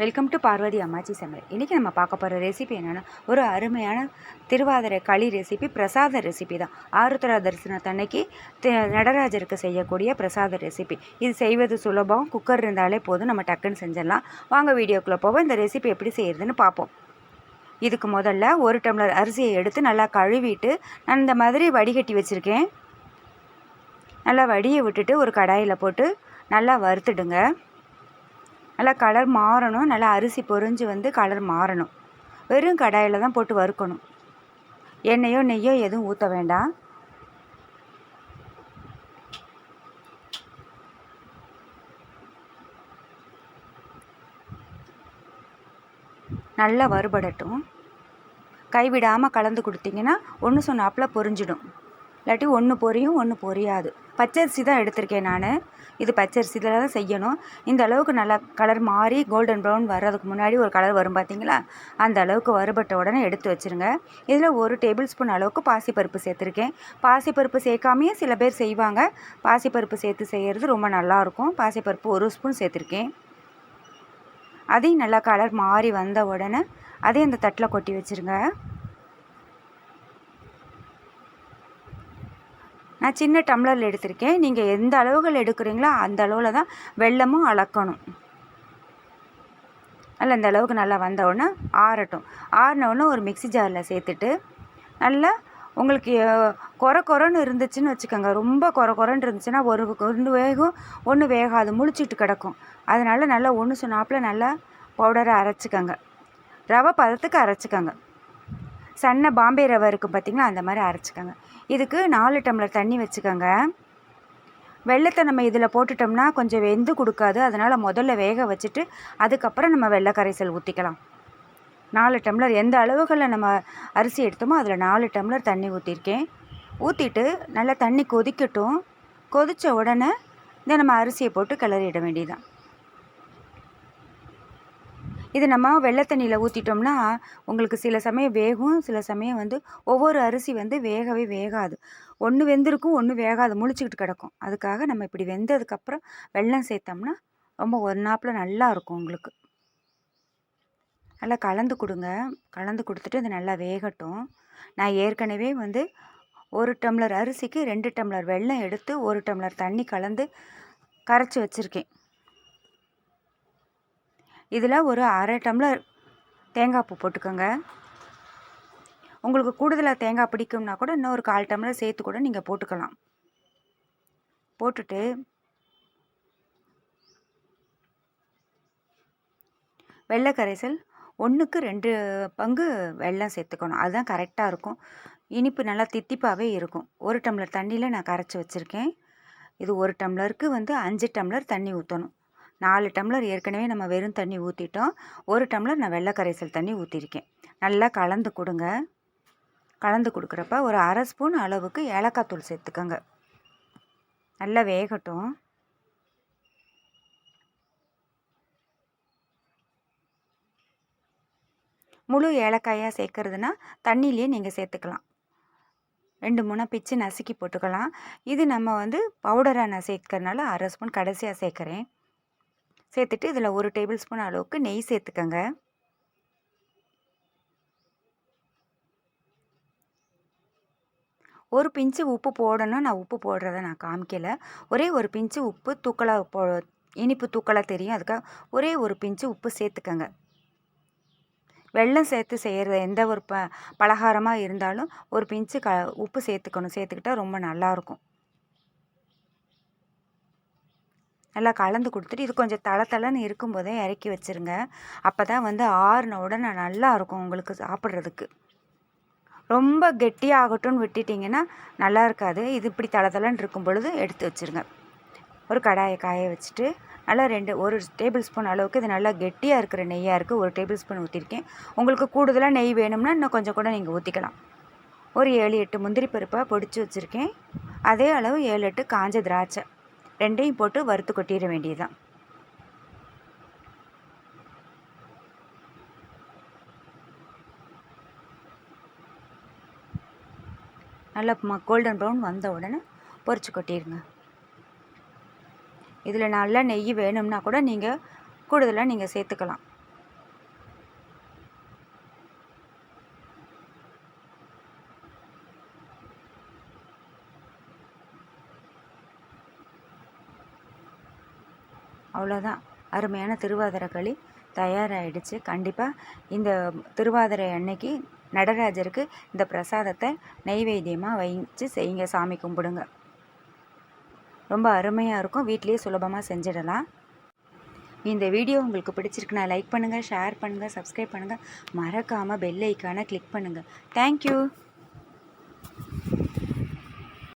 Welcome to Parvati அம்மாச்சி சமையல். இன்றைக்கி நம்ம பார்க்க போகிற ரெசிபி என்னென்னா ஒரு அருமையான திருவாதிரை களி ரெசிபி பிரசாத ரெசிபி தான். ஆருத்ரா தரிசனத்தன்னைக்கு நடராஜருக்கு செய்யக்கூடிய பிரசாத ரெசிபி இது செய்வது சுலபம் குக்கர் இருந்தாலே போதும் நம்ம டக்குன்னு செஞ்சிடலாம். வாங்க வீடியோக்குள்ளே போவோம். இந்த ரெசிபி எப்படி செய்கிறதுன்னு பார்ப்போம். இதுக்கு முதல்ல ஒரு டம்ளர் அரிசியை எடுத்து நல்லா கழுவிட்டு நான் இந்த மாதிரி வடிகட்டி வச்சுருக்கேன். நல்லா வடியை விட்டுட்டு ஒரு கடாயில் போட்டு நல்லா வறுத்துடுங்க. நல்லா கலர் மாறணும். நல்லா அரிசி பொரிஞ்சு வந்து கலர் மாறணும். வெறும் கடாயில் தான் போட்டு வறுக்கணும். எண்ணெயோ நெய்யோ எதுவும் ஊற்ற வேண்டாம். நல்லா வறுபடட்டும். கைவிடாமல் கலந்து கொடுத்தீங்கன்னா ஒன்று சொன்னாப்பில் பொரிஞ்சிடும் இல்லாட்டி ஒன்று பொரியும் ஒன்று பொரியாது. பச்சரிசி தான் எடுத்திருக்கேன் நான். இது பச்சரிசி தான் செய்யணும். இந்த அளவுக்கு நல்லா கலர் மாறி கோல்டன் ப்ரௌன் வர்றதுக்கு முன்னாடி ஒரு கலர் வரும் பார்த்தீங்களா அந்த அளவுக்கு வறுபட்ட உடனே எடுத்து வச்சுருங்க. இதில் ஒரு டேபிள் ஸ்பூன் அளவுக்கு பாசிப்பருப்பு சேர்த்துருக்கேன். பாசிப்பருப்பு சேர்க்காமையே சில பேர் செய்வாங்க. பாசிப்பருப்பு சேர்த்து செய்கிறது ரொம்ப நல்லாயிருக்கும். பாசிப்பருப்பு ஒரு ஸ்பூன் சேர்த்துருக்கேன். அதையும் நல்லா கலர் மாறி வந்த உடனே அதையும் அந்த தட்டில் கொட்டி வச்சுருங்க. நான் சின்ன டம்ளரில் எடுத்திருக்கேன். நீங்கள் எந்த அளவுகள் எடுக்கிறீங்களோ அந்த அளவில் தான் வெள்ளமும் அளக்கணும். நல்லா இந்த அளவுக்கு நல்லா வந்தவுடனே ஆறட்டும். ஆறினவுடனே ஒரு மிக்ஸி ஜாரில் சேர்த்துட்டு நல்லா உங்களுக்கு குறை கொர கொரன்னு இருந்துச்சுன்னு வச்சுக்கோங்க. ரொம்ப கொர கொரன்னு இருந்துச்சுன்னா ஒரு ஒன்று வேகும் ஒன்று வேகாது முழிச்சிட்டு கிடக்கும். அதனால் நல்லா ஒன்று சொன்னாப்பில் நல்லா பவுடரை அரைச்சிக்கோங்க. ரவை பதத்துக்கு அரைச்சிக்கோங்க. சன்ன பாம்பே ரவை இருக்கும் பார்த்தீங்களா அந்த மாதிரி அரைச்சிக்கோங்க. இதுக்கு நாலு டம்ளர் தண்ணி வச்சுக்கோங்க. வெள்ளத்தை நம்ம இதில் போட்டுட்டோம்னா கொஞ்சம் வெந்து கொடுக்காது. அதனால் முதல்ல வேக வச்சுட்டு அதுக்கப்புறம் நம்ம வெள்ளை கரைசல் ஊற்றிக்கலாம் நாலு டம்ளர் எந்த அளவுகளில் நம்ம அரிசி எடுத்தோமோ அதில் நாலு டம்ளர் தண்ணி ஊற்றிருக்கேன் ஊற்றிட்டு நல்லா தண்ணி கொதிக்கட்டும். கொதித்த உடனே இந்த நம்ம அரிசியை போட்டு கிளறிட வேண்டியதுதான். இது நம்ம வெள்ளை தண்ணியில் ஊற்றிட்டோம்னா உங்களுக்கு சில சமயம் வேகும் சில சமயம் வந்து ஒவ்வொரு அரிசி வந்து வேகவே வேகாது. ஒன்று வெந்திருக்கும் ஒன்று வேகாது முழிச்சிக்கிட்டு கிடக்கும். அதுக்காக நம்ம இப்படி வெந்ததுக்கப்புறம் வெள்ளம் சேர்த்தோம்னா ரொம்ப ஒன்றாப்பில் நல்லா இருக்கும் உங்களுக்கு. நல்லா கலந்து கொடுங்க. கலந்து கொடுத்துட்டு அது நல்லா வேகட்டும். நான் ஏற்கனவே வந்து ஒரு டம்ளர் அரிசிக்கு ரெண்டு டம்ளர் வெல்லம் எடுத்து ஒரு டம்ளர் தண்ணி கலந்து கரைச்சி வச்சுருக்கேன். இதில் ஒரு அரை டம்ளர் தேங்காய் பூ போட்டுக்கோங்க. உங்களுக்கு கூடுதலாக தேங்காய் பிடிக்கும்னா கூட இன்னும் ஒரு கால் டம்ளர் சேர்த்து கூட நீங்கள் போட்டுக்கலாம். போட்டுட்டு வெள்ளை கரைசல் ஒன்றுக்கு ரெண்டு பங்கு வெள்ளம் சேர்த்துக்கணும். அதுதான் கரெக்டாக இருக்கும். இனிப்பு நல்லா தித்திப்பாகவே இருக்கும். ஒரு டம்ளர் தண்ணியில் நான் கரைச்சி வச்சுருக்கேன். இது ஒரு டம்ளருக்கு வந்து அஞ்சு டம்ளர் தண்ணி ஊற்றணும் நாலு டம்ளர் ஏற்கனவே நம்ம வெறும் தண்ணி ஊற்றிட்டோம் ஒரு டம்ளர் நான் வெள்ளை கரைசல் தண்ணி ஊற்றிருக்கேன் நல்லா கலந்து கொடுங்க. கலந்து கொடுக்குறப்ப ஒரு அரை ஸ்பூன் அளவுக்கு ஏலக்காய் தூள் சேர்த்துக்கோங்க. நல்லா வேகட்டும். முழு ஏலக்காயாக சேர்க்கறதுனா தண்ணியிலேயே நீங்கள் சேர்த்துக்கலாம். ரெண்டு மூணாக பிச்சு நசுக்கி போட்டுக்கலாம். இது நம்ம வந்து பவுடராக நான் சேர்க்கறனால அரை ஸ்பூன் கடைசியாக சேர்க்குறேன். சேர்த்துட்டு இதில் ஒரு டேபிள் ஸ்பூன் அளவுக்கு நெய் சேர்த்துக்கங்க. ஒரு பிஞ்சு உப்பு போடணும். நான் உப்பு போடுறத நான் காமிக்கல. ஒரே ஒரு பிஞ்சு உப்பு தூக்கலாக போ இனிப்பு தூக்கலாக தெரியும். அதுக்காக ஒரே ஒரு பிஞ்சு உப்பு சேர்த்துக்கங்க. வெல்லம் சேர்த்து செய்கிறது எந்த ஒரு ப பலகாரமாக இருந்தாலும் ஒரு பிஞ்சு க உப்பு சேர்த்துக்கணும். சேர்த்துக்கிட்டா ரொம்ப நல்லாயிருக்கும் நல்லா கலந்து கொடுத்துட்டு இது கொஞ்சம் தளத்தளன்னு இருக்கும்போதே இறக்கி வச்சுருங்க. அப்போ தான் வந்து ஆறுன உடனே நல்லா இருக்கும் உங்களுக்கு சாப்பிட்றதுக்கு. ரொம்ப கெட்டியாகட்டும்னு விட்டுட்டிங்கன்னா நல்லா இருக்காது. இது இப்படி தள இருக்கும் பொழுது எடுத்து வச்சுருங்க. ஒரு கடாயை காய வச்சுட்டு நல்லா ரெண்டு ஒரு டேபிள் ஸ்பூன் அளவுக்கு இது நல்லா கெட்டியாக இருக்கிற நெய்யாக இருக்குது ஒரு டேபிள் ஸ்பூன் ஊற்றிருக்கேன் உங்களுக்கு கூடுதலாக நெய் வேணும்னா இன்னும் கொஞ்சம் கூட நீங்கள் ஊற்றிக்கலாம் ஒரு ஏழு எட்டு முந்திரி பருப்பை பொடிச்சு வச்சுருக்கேன். அதே அளவு ஏழு எட்டு காஞ்ச திராட்சை. ரெண்டையும் போட்டு வறுத்து கொட்டிட வேண்டியதுதான். நல்லா கோல்டன் ப்ரௌன் வந்த உடனே பொறிச்சு கொட்டிடுங்க இதில் நல்லா நெய் வேணும்னா கூட நீங்கள் கூடுதலாக நீங்கள் சேர்த்துக்கலாம். அவ்வளோதான் அருமையான திருவாதிரை களி தயாராகிடுச்சு கண்டிப்பாக இந்த திருவாதிரை அன்னைக்கு நடராஜருக்கு இந்த பிரசாதத்தை நெய்வேத்தியமாக வைச்சு செய்யுங்க சாமி கும்பிடுங்க. ரொம்ப அருமையாக இருக்கும். வீட்லேயே சுலபமாக செஞ்சிடலாம். இந்த வீடியோ உங்களுக்கு பிடிச்சிருக்குன்னா லைக் பண்ணுங்கள் ஷேர் பண்ணுங்கள் சப்ஸ்கிரைப் பண்ணுங்கள் மறக்காமல் பெல் ஐக்கானை கிளிக் பண்ணுங்கள் தேங்க்யூ.